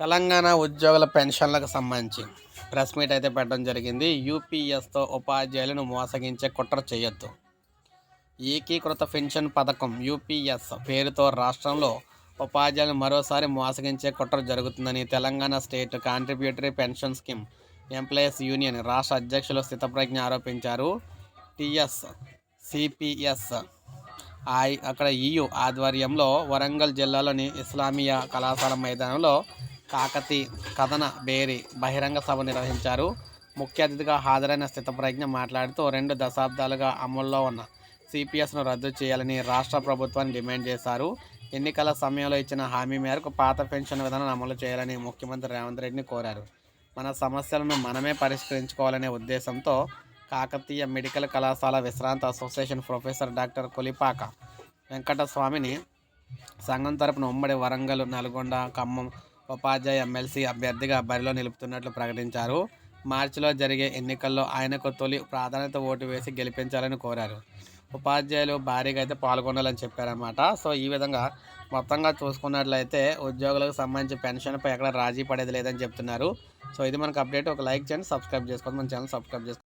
తెలంగాణ ఉద్యోగుల పెన్షన్లకు సంబంధించి ప్రెస్ మీట్ అయితే పెట్టడం జరిగింది. యూపీఎస్తో ఉపాధ్యాయులను మోసగించే కుట్ర చేయొద్దు. ఏకీకృత పెన్షన్ పథకం యూపీఎస్ పేరుతో రాష్ట్రంలో ఉపాధ్యాయులను మరోసారి మోసగించే కుట్ర జరుగుతుందని Telangana state contributory pension scheme employees union రాష్ట్ర అధ్యక్షులు స్థితప్రజ్ఞ ఆరోపించారు. టిఎస్ సిపిఎస్ ఐ అక్కడ ఈయు ఆధ్వర్యంలో వరంగల్ జిల్లాలోని ఇస్లామియా కళాశాల మైదానంలో కాకతి కథన బేరి బహిరంగ సభ నిర్వహించారు. ముఖ్య అతిథిగా హాజరైన స్థితప్రజ్ఞ మాట్లాడుతూ రెండు దశాబ్దాలుగా అమల్లో ఉన్న సిపిఎస్ను రద్దు చేయాలని రాష్ట్ర ప్రభుత్వాన్ని డిమాండ్ చేశారు. ఎన్నికల సమయంలో ఇచ్చిన హామీ మేరకు పాత పెన్షన్ విధానం అమలు చేయాలని ముఖ్యమంత్రి రేవంత్ రెడ్డిని కోరారు. మన సమస్యలను మనమే పరిష్కరించుకోవాలనే ఉద్దేశంతో కాకతీయ మెడికల్ కళాశాల విశ్రాంత అసోసియేషన్ ప్రొఫెసర్ డాక్టర్ కొలిపాక వెంకటస్వామిని సంఘం తరపున ఉమ్మడి వరంగల్ నల్గొండ ఖమ్మం ఉపాధ్యాయ ఎమ్మెల్సీ అభ్యర్థిగా బరిలో నిలుపుతున్నట్లు ప్రకటించారు. మార్చిలో జరిగే ఎన్నికల్లో ఆయనకు తొలి ప్రాధాన్యత ఓటు వేసి గెలిపించాలని కోరారు. ఉపాధ్యాయులు భారీగా అయితే పాల్గొనాలని చెప్పారన్నమాట. సో ఈ విధంగా మొత్తంగా చూసుకున్నట్లయితే ఉద్యోగులకు సంబంధించి పెన్షన్పై ఎక్కడ రాజీ పడేది లేదని చెప్తున్నారు. సో ఇది మనకు అప్డేట్. ఒక లైక్ చేయండి సబ్స్క్రైబ్ చేసుకోండి. మన ఛానల్ సబ్స్క్రైబ్ చేసుకోండి.